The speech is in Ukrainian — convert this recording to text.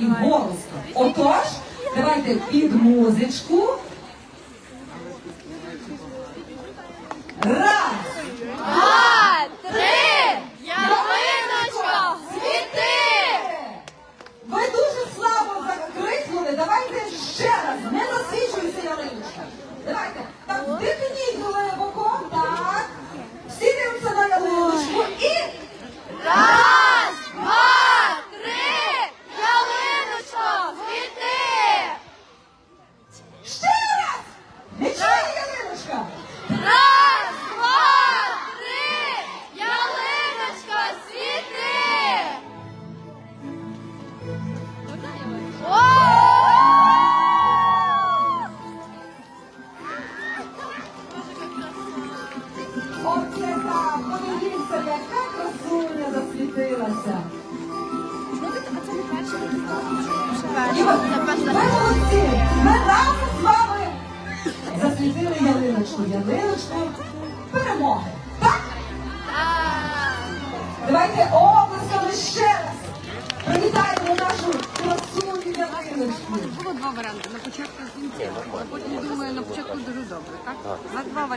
і голосно. Отож, давайте під музичку. Раз! Два, три, ялиночко, світи! Ви дуже слабо закрикнули. Давайте ще раз. Не засвічуйся, ялиночка. Давайте. Подивіться, яка красуня засвітилася. І ви, ви молодці. Ми разом з вами засвітили ялиночку. Ялиночку перемоги. Так? Давайте облисками ще раз. Привітаємо нашу красуню ялиночку. Було два варіанти. На початку кінці. А потім думаю, на початку дуже добре, так? На два варіанти.